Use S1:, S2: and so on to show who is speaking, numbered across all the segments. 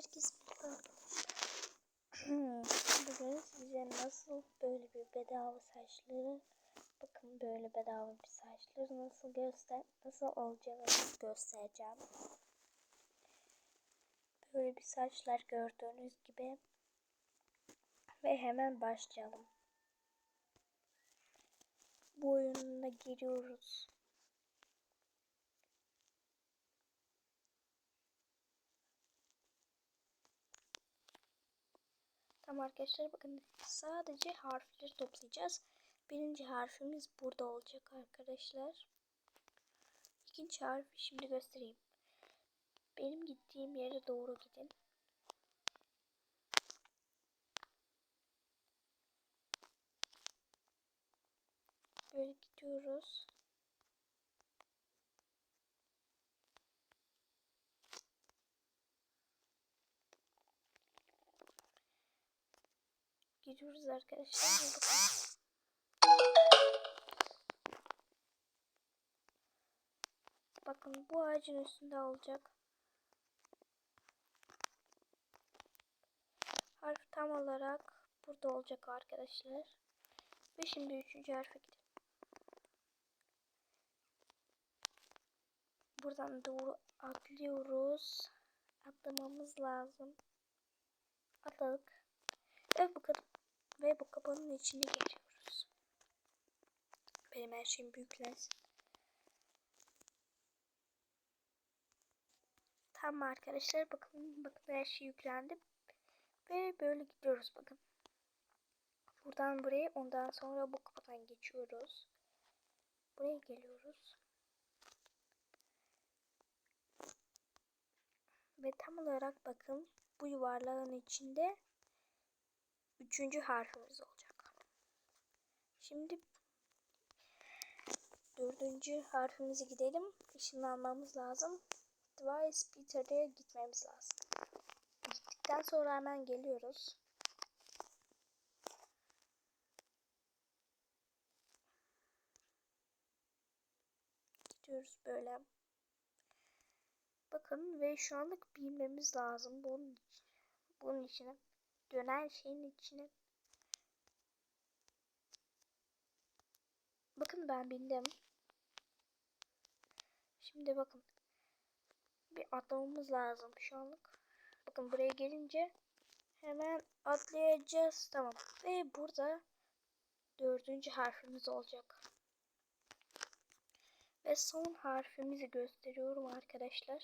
S1: Herkes Bugün size nasıl böyle bir bedava saçları bakın böyle bedava bir saçları nasıl göster nasıl olacağını göstereceğim. Böyle bir saçlar gördüğünüz gibi ve hemen başlayalım. Bu oyununa giriyoruz. Tamam arkadaşlar bakın sadece harfleri toplayacağız. Birinci harfimiz burada olacak arkadaşlar. İkinci harfi şimdi göstereyim. Benim gittiğim yere doğru gidin. Böyle gidiyoruz. Gidiyoruz arkadaşlar. Bakın. Bakın bu ağacın üstünde olacak. Harf tam olarak burada olacak arkadaşlar. Ve şimdi üçüncü harfe gidelim. Buradan doğru atlıyoruz. Atlamamız lazım. Atladık. Ve bu, ve bu kapının içine giriyoruz. Benim her şeyim büyüklensin. Tamam arkadaşlar bakın bakın her şey yüklendi. Ve böyle gidiyoruz bakın. Buradan buraya ondan sonra bu kapıdan geçiyoruz. Buraya geliyoruz. Ve tam olarak bakın bu yuvarlağın içinde üçüncü harfimiz olacak. Şimdi dördüncü harfimize gidelim. Işınlanmamız lazım. Device Peter'e gitmemiz lazım. Gittikten sonra hemen geliyoruz. Gidiyoruz böyle. Bakın ve şu anlık bilmemiz lazım bunun bunun içine dönen şeyin içine. Bakın ben bindim. Şimdi bakın bir atlamamız lazım şu anlık. Bakın buraya gelince hemen atlayacağız. Tamam. Ve burada dördüncü harfimiz olacak. Ve son harfimizi gösteriyorum arkadaşlar.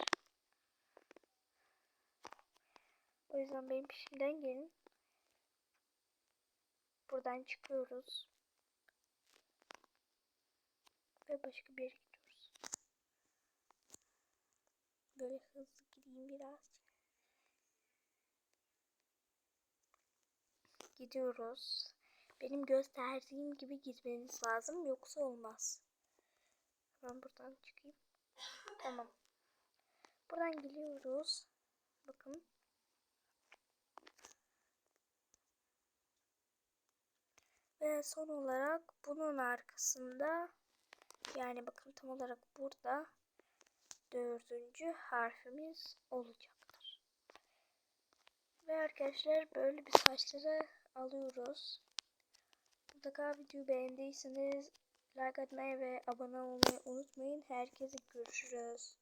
S1: Yüzden benim peşimden gelin. Buradan çıkıyoruz. Ve başka bir yere gidiyoruz. Böyle hızlı gideyim biraz. Gidiyoruz. Benim gösterdiğim gibi gitmeniz lazım yoksa olmaz. Ben buradan çıkayım. Tamam. Buradan geliyoruz. Bakın. Ve son olarak bunun arkasında yani bakın tam olarak burada dördüncü harfimiz olacaktır. Ve arkadaşlar böyle bir saçları alıyoruz. Mutlaka videoyu beğendiyseniz like atmayı ve abone olmayı unutmayın. Herkese görüşürüz.